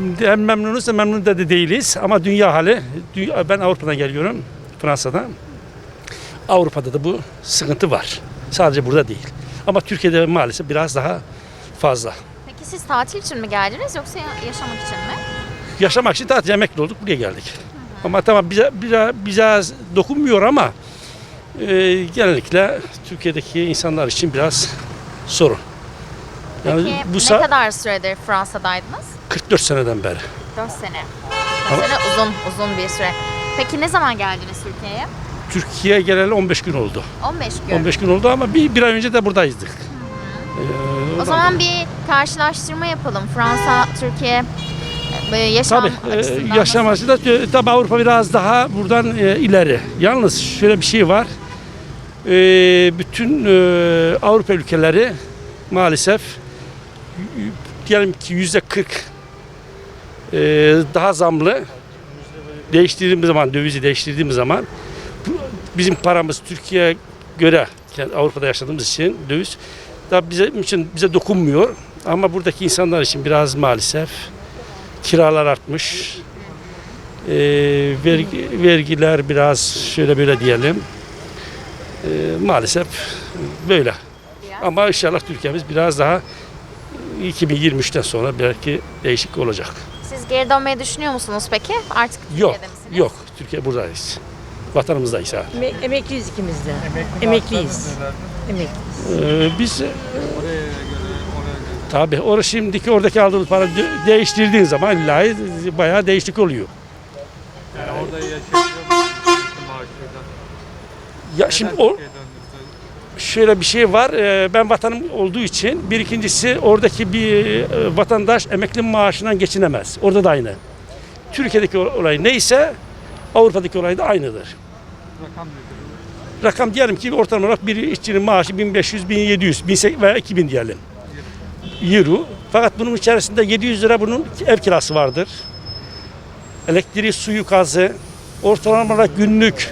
Şimdi hem memnunuz hem memnun da değiliz ama dünya hali. Dünya, ben Avrupa'dan geliyorum, Fransa'dan. Avrupa'da da bu sıkıntı var. Sadece burada değil. Ama Türkiye'de maalesef biraz daha fazla. Peki siz tatil için mi geldiniz yoksa ya- yaşamak için mi? Yaşamak için tatil emekli olduk, buraya geldik. Ama tamam bize, bize, bize dokunmuyor ama e, genellikle Türkiye'deki insanlar için biraz sorun. Yani Peki bu ne kadar süredir Fransa'daydınız? 44 seneden beri. 4 sene. 4 Ama- sene uzun uzun bir süre. Peki ne zaman geldiniz Türkiye'ye? Türkiye'ye geleli 15 gün oldu. 15 gün. 15 gün oldu ama bir, bir ay önce de buradaydık. Ee, O zaman bir karşılaştırma yapalım. Fransa, Türkiye e, yaşam Tabii e, açısından nasıl? açısından e, tabii Avrupa biraz daha buradan e, ileri. Yalnız şöyle bir şey var. E, bütün e, Avrupa ülkeleri maalesef y- diyelim ki yüzde 40 e, daha zamlı değiştirdiğimiz zaman dövizi değiştirdiğimiz zaman bizim paramız Türkiye'ye göre yani Avrupa'da yaşadığımız için döviz da bize için bize dokunmuyor ama buradaki insanlar için biraz maalesef kiralar artmış. Ee, vergi, vergiler biraz şöyle böyle diyelim. Ee, maalesef böyle. Ama inşallah Türkiye'miz biraz daha 2023'ten sonra belki değişik olacak. Siz geri dönmeyi düşünüyor musunuz peki? Artık Yok, Türkiye'de misiniz? yok. Türkiye buradayız. Vatanımızdayız abi. Eme- emekliyiz ikimiz de. Emekliyiz. Emekliyiz. Ee, biz tabii orası şimdiki oradaki aldığımız para de- değiştirdiğin zaman illa bayağı değişiklik oluyor. Yani orada maaşıyla? Ya şimdi o, Türkiye'ye? Şöyle bir şey var. e, Ben vatanım olduğu için bir ikincisi oradaki bir e, vatandaş emekli maaşından geçinemez. Orada da aynı. Türkiye'deki olay neyse Avrupa'daki olay da aynıdır. Rakam? Rakam diyelim ki ortalama olarak bir işçinin maaşı 1500, 1700, 1800 veya 2000 diyelim. Euro. Fakat bunun içerisinde 700 lira bunun ev kirası vardır. Elektriği, suyu, gazı. Ortalama olarak günlük,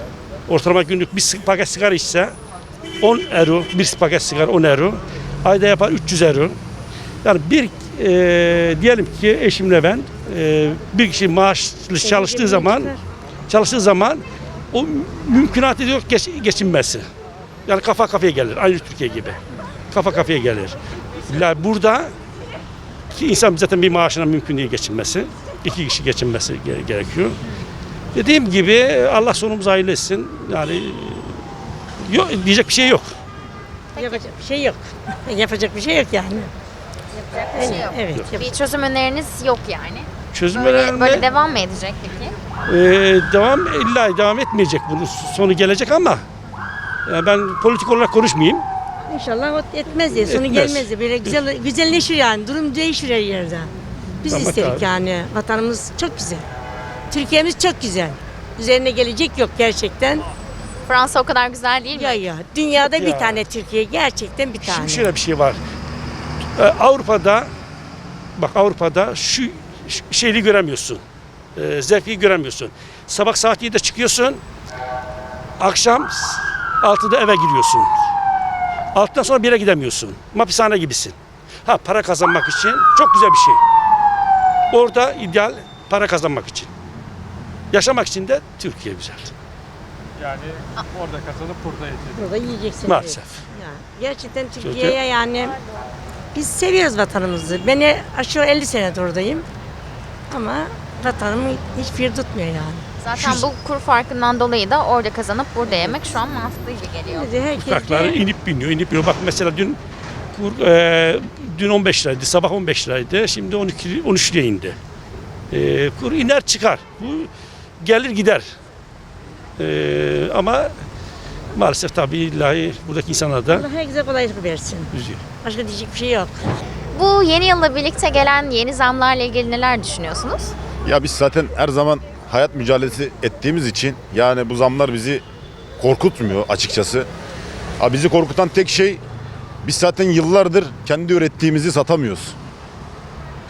ortalama günlük bir paket sigara içse 10 euro, bir paket sigara 10 euro. Ayda yapar 300 euro. Yani bir e, diyelim ki eşimle ben e, bir kişi maaşlı çalıştığı zaman çalıştığı zaman o mümkünat ediyor geç, geçinmesi. Yani kafa kafaya gelir. Aynı Türkiye gibi. Kafa kafaya gelir. La burada ki insan zaten bir maaşına mümkün değil geçinmesi. İki kişi geçinmesi ge- gerekiyor. Dediğim gibi Allah sonumuzu hayırlı etsin. Yani yok, diyecek bir şey yok. Yapacak bir şey yok. Yapacak bir şey yok yani. Yapacak bir şey yok. Evet. Bir yapacak- çözüm öneriniz yok yani. Çözüm Böyle, önemli. böyle devam mı edecek peki? Ee, devam illa devam etmeyecek bunun sonu gelecek ama yani ben politik olarak konuşmayayım. İnşallah o etmez diye. Sonu Etmez. gelmez diye. Böyle güzel, güzelleşir yani. Durum değişir her yerde. Biz Ama istedik tabii. yani. Vatanımız çok güzel. Türkiye'miz çok güzel. Üzerine gelecek yok gerçekten. Fransa o kadar güzel değil mi? Ya ya. Dünyada Ya. bir tane Türkiye. Gerçekten bir tane. Şimdi şöyle bir şey var. Ee, Avrupa'da bak Avrupa'da şu şu şeyi göremiyorsun. Ee, zevki göremiyorsun. Sabah saat 7'de çıkıyorsun. Akşam 6'da eve giriyorsun. Alttan sonra bir yere gidemiyorsun. Hapishane gibisin. Ha para kazanmak için çok güzel bir şey. Orada ideal para kazanmak için. Yaşamak için de Türkiye güzel. Yani orada kazanıp burada yaşayacak. Burada yiyeceksin. Maalesef. Ya, gerçekten Türkiye'ye yani biz seviyoruz vatanımızı. Ben aşağı 50 senedir oradayım. Ama vatanımı hiçbir tutmuyor yani. Zaten Şu- bu kur farkından dolayı da orada kazanıp burada yemek şu an mantıklı gibi geliyor. Şimdi herkes Uçaklar de- inip biniyor, inip biniyor. Bak mesela dün kur, e, dün 15 liraydı, sabah 15 liraydı. Şimdi 12 13 liraya indi. E, kur iner çıkar. Bu gelir gider. E, ama maalesef tabii ilahi buradaki insanlar da Allah herkese kolaylık versin. üzüyor. Başka diyecek bir şey yok. Bu yeni yılla birlikte gelen yeni zamlarla ilgili neler düşünüyorsunuz? Ya biz zaten her zaman hayat mücadelesi ettiğimiz için yani bu zamlar bizi korkutmuyor açıkçası. Ha bizi korkutan tek şey biz zaten yıllardır kendi ürettiğimizi satamıyoruz.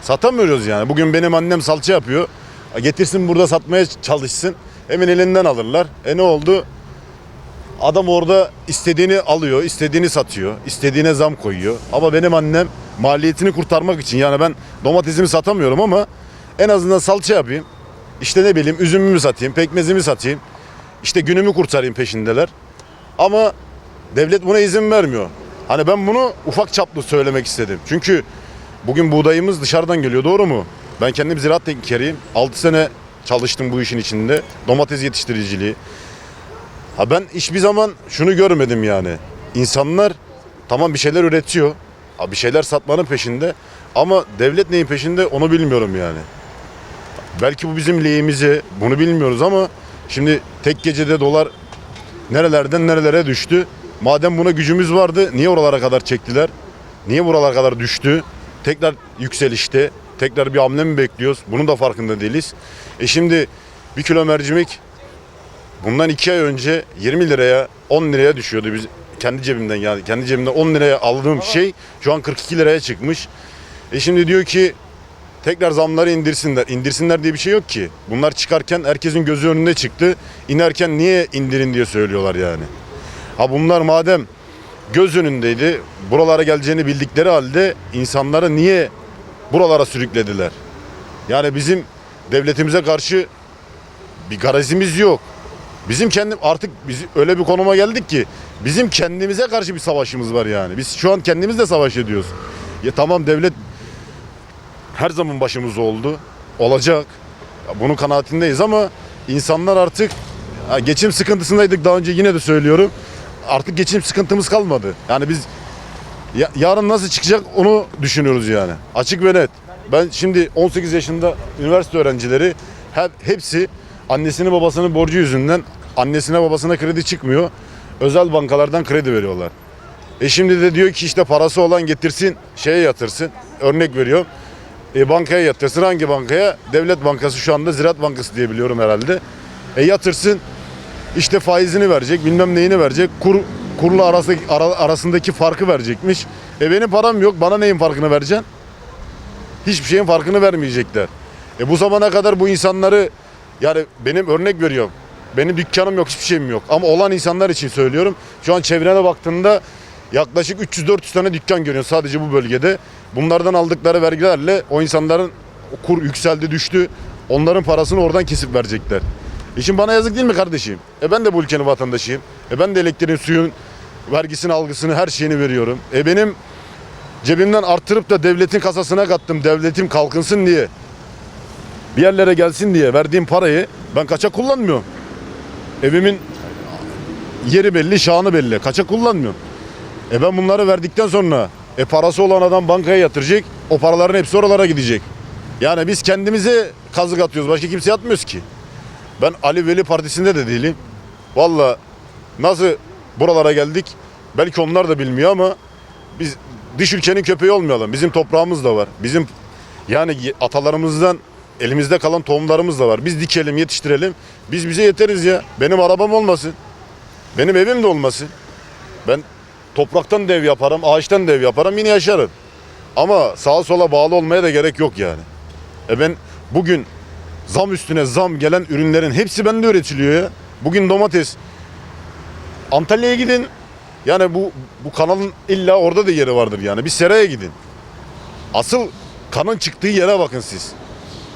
Satamıyoruz yani. Bugün benim annem salça yapıyor. Ha Getirsin burada satmaya çalışsın. Hemen elinden alırlar. E ne oldu? Adam orada istediğini alıyor, istediğini satıyor, istediğine zam koyuyor. Ama benim annem maliyetini kurtarmak için yani ben domatesimi satamıyorum ama En azından salça yapayım. İşte ne bileyim üzümümü satayım, pekmezimi satayım. İşte günümü kurtarayım peşindeler. Ama devlet buna izin vermiyor. Hani ben bunu ufak çaplı söylemek istedim. Çünkü bugün buğdayımız dışarıdan geliyor doğru mu? Ben kendim ziraat teknikeriyim. 6 sene çalıştım bu işin içinde. Domates yetiştiriciliği. Ha ben hiçbir zaman şunu görmedim yani. İnsanlar tamam bir şeyler üretiyor. Ha bir şeyler satmanın peşinde. Ama devlet neyin peşinde onu bilmiyorum yani. Belki bu bizim lehimize bunu bilmiyoruz ama şimdi tek gecede dolar nerelerden nerelere düştü. Madem buna gücümüz vardı niye oralara kadar çektiler? Niye buralara kadar düştü? Tekrar yükselişte. Tekrar bir hamle mi bekliyoruz? Bunun da farkında değiliz. E şimdi bir kilo mercimek bundan iki ay önce 20 liraya 10 liraya düşüyordu. Biz kendi cebimden yani kendi cebimden 10 liraya aldığım şey şu an 42 liraya çıkmış. E şimdi diyor ki tekrar zamları indirsinler. İndirsinler diye bir şey yok ki. Bunlar çıkarken herkesin gözü önünde çıktı. İnerken niye indirin diye söylüyorlar yani. Ha bunlar madem göz önündeydi, buralara geleceğini bildikleri halde insanları niye buralara sürüklediler? Yani bizim devletimize karşı bir garezimiz yok. Bizim kendim artık biz öyle bir konuma geldik ki bizim kendimize karşı bir savaşımız var yani. Biz şu an kendimizle savaş ediyoruz. Ya tamam devlet her zaman başımızda oldu. Olacak. Bunun kanaatindeyiz ama insanlar artık geçim sıkıntısındaydık daha önce yine de söylüyorum. Artık geçim sıkıntımız kalmadı. Yani biz ya- yarın nasıl çıkacak onu düşünüyoruz yani. Açık ve net. Ben şimdi 18 yaşında üniversite öğrencileri hep hepsi annesinin babasının borcu yüzünden annesine babasına kredi çıkmıyor. Özel bankalardan kredi veriyorlar. E şimdi de diyor ki işte parası olan getirsin şeye yatırsın. Örnek veriyor. E bankaya yatırsın. Hangi bankaya? Devlet Bankası şu anda Ziraat Bankası diye biliyorum herhalde. E yatırsın. işte faizini verecek, bilmem neyini verecek. Kur kurla arasındaki, ara- arasındaki farkı verecekmiş. E benim param yok. Bana neyin farkını vereceksin? Hiçbir şeyin farkını vermeyecekler. E bu zamana kadar bu insanları yani benim örnek veriyorum. Benim dükkanım yok, hiçbir şeyim yok. Ama olan insanlar için söylüyorum. Şu an çevrene baktığında yaklaşık 300-400 tane dükkan görüyorsun sadece bu bölgede. Bunlardan aldıkları vergilerle o insanların kur yükseldi düştü. Onların parasını oradan kesip verecekler. E şimdi bana yazık değil mi kardeşim? E ben de bu ülkenin vatandaşıyım. E ben de elektriğin, suyun vergisini, algısını, her şeyini veriyorum. E benim cebimden arttırıp da devletin kasasına kattım. Devletim kalkınsın diye. Bir yerlere gelsin diye verdiğim parayı ben kaçak kullanmıyorum. Evimin yeri belli, şanı belli. Kaçak kullanmıyorum. E ben bunları verdikten sonra e parası olan adam bankaya yatıracak. O paraların hepsi oralara gidecek. Yani biz kendimize kazık atıyoruz. Başka kimseye atmıyoruz ki. Ben Ali Veli Partisi'nde de değilim. Valla nasıl buralara geldik belki onlar da bilmiyor ama biz dış ülkenin köpeği olmayalım. Bizim toprağımız da var. Bizim yani atalarımızdan elimizde kalan tohumlarımız da var. Biz dikelim, yetiştirelim. Biz bize yeteriz ya. Benim arabam olmasın. Benim evim de olmasın. Ben topraktan dev yaparım, ağaçtan dev yaparım yine yaşarım. Ama sağa sola bağlı olmaya da gerek yok yani. E ben bugün zam üstüne zam gelen ürünlerin hepsi bende üretiliyor ya. Bugün domates. Antalya'ya gidin. Yani bu bu kanalın illa orada da yeri vardır yani. Bir seraya gidin. Asıl kanın çıktığı yere bakın siz.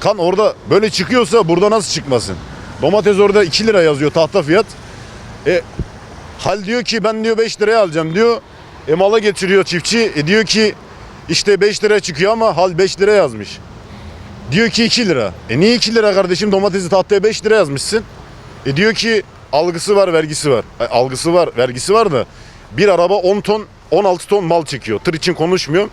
Kan orada böyle çıkıyorsa burada nasıl çıkmasın? Domates orada 2 lira yazıyor tahta fiyat. E Hal diyor ki ben diyor 5 liraya alacağım diyor. E mala getiriyor çiftçi. E diyor ki işte 5 lira çıkıyor ama hal 5 lira yazmış. Diyor ki 2 lira. E niye 2 lira kardeşim domatesi tahtaya 5 lira yazmışsın? E diyor ki algısı var vergisi var. E, algısı var vergisi var da bir araba 10 ton 16 ton mal çekiyor. Tır için konuşmuyorum.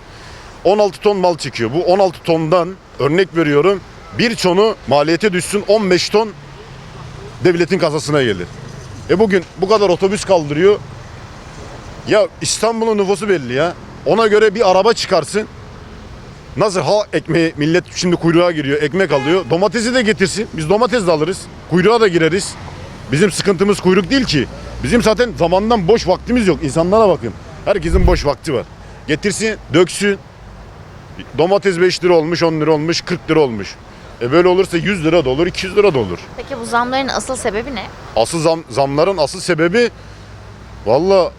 16 ton mal çekiyor. Bu 16 tondan örnek veriyorum bir tonu maliyete düşsün 15 ton devletin kasasına gelir. E bugün bu kadar otobüs kaldırıyor. Ya İstanbul'un nüfusu belli ya. Ona göre bir araba çıkarsın. Nasıl ha ekmeği millet şimdi kuyruğa giriyor ekmek alıyor. Domatesi de getirsin. Biz domates de alırız. Kuyruğa da gireriz. Bizim sıkıntımız kuyruk değil ki. Bizim zaten zamandan boş vaktimiz yok. İnsanlara bakın. Herkesin boş vakti var. Getirsin, döksün. Domates 5 lira olmuş, 10 lira olmuş, 40 lira olmuş. E böyle olursa 100 lira da olur, 200 lira da olur. Peki bu zamların asıl sebebi ne? Asıl zam, zamların asıl sebebi valla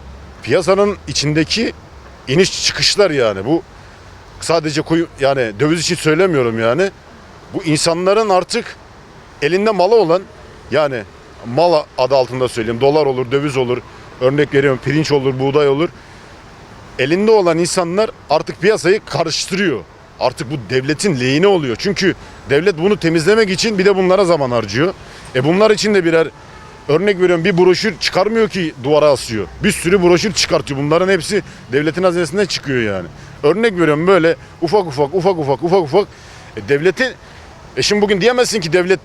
piyasanın içindeki iniş çıkışlar yani. Bu sadece kuyu yani döviz için söylemiyorum yani. Bu insanların artık elinde malı olan yani mal adı altında söyleyeyim dolar olur, döviz olur, örnek veriyorum pirinç olur, buğday olur. Elinde olan insanlar artık piyasayı karıştırıyor. Artık bu devletin lehine oluyor. Çünkü devlet bunu temizlemek için bir de bunlara zaman harcıyor. E bunlar için de birer örnek veriyorum bir broşür çıkarmıyor ki duvara asıyor. Bir sürü broşür çıkartıyor. Bunların hepsi devletin hazinesinden çıkıyor yani. Örnek veriyorum böyle ufak ufak ufak ufak ufak ufak e devleti e şimdi bugün diyemezsin ki devlet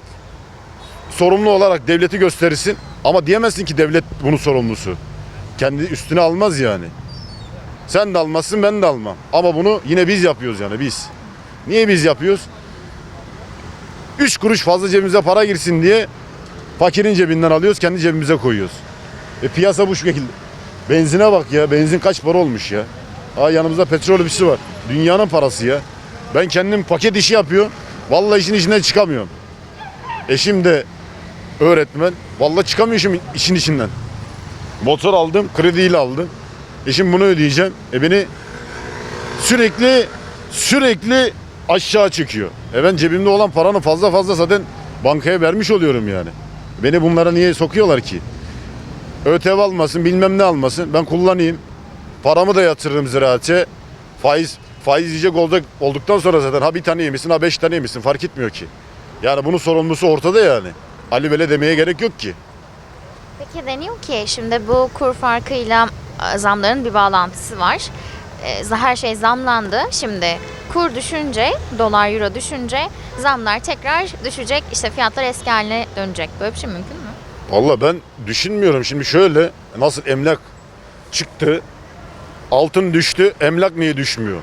sorumlu olarak devleti gösterirsin ama diyemezsin ki devlet bunun sorumlusu. Kendi üstüne almaz yani. Sen de almazsın ben de almam. Ama bunu yine biz yapıyoruz yani biz. Niye biz yapıyoruz? Üç kuruş fazla cebimize para girsin diye fakirin cebinden alıyoruz kendi cebimize koyuyoruz. E piyasa bu şekilde. Benzine bak ya benzin kaç para olmuş ya. Aa yanımızda petrol ofisi var. Dünyanın parası ya. Ben kendim paket işi yapıyorum. Vallahi işin içinden çıkamıyorum. Eşim de öğretmen. Vallahi çıkamıyorum işin içinden. Motor aldım, krediyle aldım. Eşim bunu ödeyeceğim. E beni sürekli sürekli aşağı çekiyor. E ben cebimde olan paranın fazla fazla zaten bankaya vermiş oluyorum yani. Beni bunlara niye sokuyorlar ki? ÖTV almasın, bilmem ne almasın. Ben kullanayım. Paramı da yatırırım ziraate. Faiz faiz yiyecek olacak olduktan sonra zaten ha bir tane yemişsin ha beş tane yemişsin fark etmiyor ki. Yani bunun sorumlusu ortada yani. Ali Bele demeye gerek yok ki. Peki deniyor ki şimdi bu kur farkıyla e, zamların bir bağlantısı var. E, Her şey zamlandı. Şimdi kur düşünce, dolar euro düşünce zamlar tekrar düşecek. İşte fiyatlar eski haline dönecek. Böyle bir şey mümkün mü? Valla ben düşünmüyorum. Şimdi şöyle nasıl emlak çıktı, altın düştü, emlak niye düşmüyor?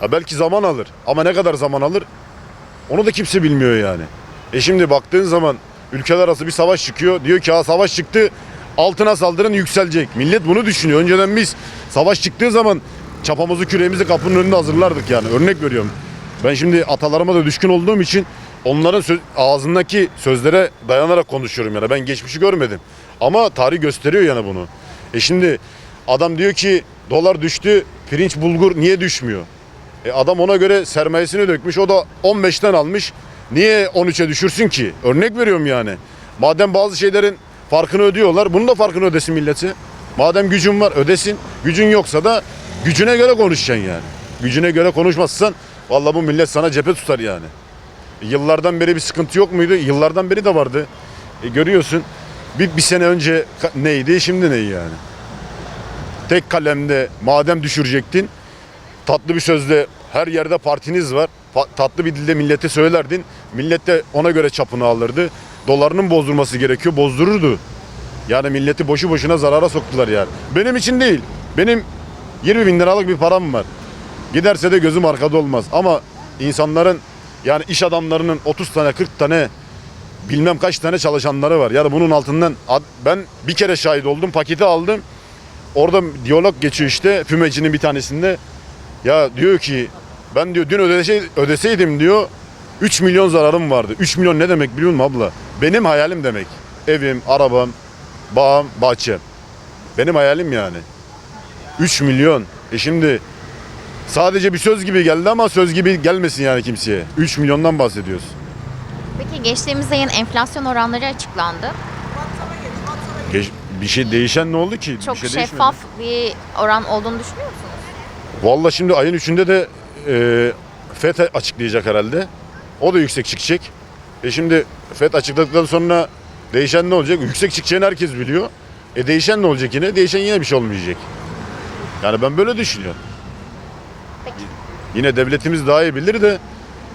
Ha belki zaman alır ama ne kadar zaman alır onu da kimse bilmiyor yani. E şimdi baktığın zaman ülkeler arası bir savaş çıkıyor. Diyor ki ha savaş çıktı altına saldırın yükselecek. Millet bunu düşünüyor. Önceden biz savaş çıktığı zaman çapamızı küreğimizi kapının önünde hazırlardık yani. Örnek veriyorum. Ben şimdi atalarıma da düşkün olduğum için onların söz, ağzındaki sözlere dayanarak konuşuyorum yani. Ben geçmişi görmedim. Ama tarih gösteriyor yani bunu. E şimdi adam diyor ki dolar düştü, pirinç bulgur niye düşmüyor? E adam ona göre sermayesini dökmüş. O da 15'ten almış. Niye 13'e düşürsün ki? Örnek veriyorum yani. Madem bazı şeylerin farkını ödüyorlar, bunun da farkını ödesin milleti. Madem gücün var ödesin. Gücün yoksa da gücüne göre konuşacaksın yani. Gücüne göre konuşmazsan vallahi bu millet sana cephe tutar yani. Yıllardan beri bir sıkıntı yok muydu? Yıllardan beri de vardı. E görüyorsun bir, bir sene önce neydi şimdi neyi yani? Tek kalemde madem düşürecektin tatlı bir sözle her yerde partiniz var. Tatlı bir dilde millete söylerdin. Millet de ona göre çapını alırdı. Dolarının bozdurması gerekiyor. Bozdururdu. Yani milleti boşu boşuna zarara soktular yani. Benim için değil. Benim 20 bin liralık bir param var. Giderse de gözüm arkada olmaz. Ama insanların yani iş adamlarının 30 tane 40 tane bilmem kaç tane çalışanları var. Yani bunun altından ben bir kere şahit oldum. Paketi aldım. Orada diyalog geçiyor işte fümecinin bir tanesinde. Ya diyor ki ben diyor dün ödese, ödeseydim diyor 3 milyon zararım vardı. 3 milyon ne demek biliyor musun abla? Benim hayalim demek. Evim, arabam, bağım, bahçem. Benim hayalim yani. 3 milyon. E şimdi sadece bir söz gibi geldi ama söz gibi gelmesin yani kimseye. 3 milyondan bahsediyoruz. Peki geçtiğimiz ayın enflasyon oranları açıklandı. Geç- bir şey değişen ne oldu ki? Çok bir şey değişmedi. şeffaf bir oran olduğunu düşünüyor musunuz? Vallahi şimdi ayın 3'ünde de e, FED açıklayacak herhalde. O da yüksek çıkacak. E şimdi FED açıkladıktan sonra değişen ne olacak? Yüksek çıkacağını herkes biliyor. E değişen ne olacak yine? Değişen yine bir şey olmayacak. Yani ben böyle düşünüyorum. Peki. Yine devletimiz daha iyi bilir de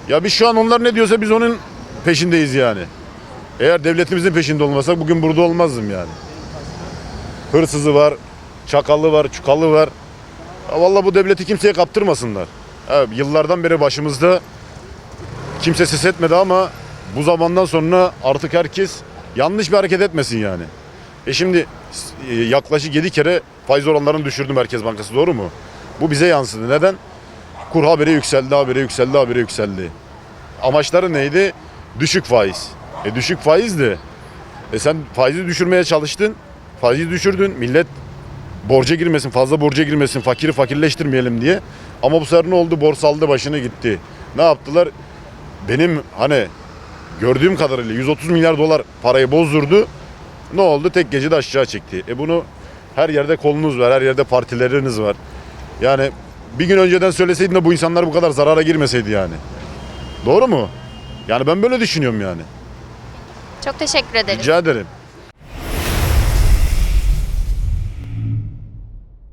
ya biz şu an onlar ne diyorsa biz onun peşindeyiz yani. Eğer devletimizin peşinde olmasak bugün burada olmazdım yani. Hırsızı var, çakalı var, çukalı var. Ya vallahi bu devleti kimseye kaptırmasınlar. Evet, yıllardan beri başımızda kimse ses etmedi ama bu zamandan sonra artık herkes yanlış bir hareket etmesin yani. E şimdi e, yaklaşık 7 kere faiz oranlarını düşürdü Merkez Bankası doğru mu? Bu bize yansıdı. Neden? Kur haberi yükseldi, haberi yükseldi, haberi yükseldi. Amaçları neydi? Düşük faiz. E düşük faiz de e sen faizi düşürmeye çalıştın. Faizi düşürdün. Millet borca girmesin, fazla borca girmesin, fakiri fakirleştirmeyelim diye. Ama bu sefer ne oldu? Borsa aldı başını gitti. Ne yaptılar? benim hani gördüğüm kadarıyla 130 milyar dolar parayı bozdurdu. Ne oldu? Tek gecede aşağı çekti. E bunu her yerde kolunuz var, her yerde partileriniz var. Yani bir gün önceden söyleseydin de bu insanlar bu kadar zarara girmeseydi yani. Doğru mu? Yani ben böyle düşünüyorum yani. Çok teşekkür ederiz. Rica ederim.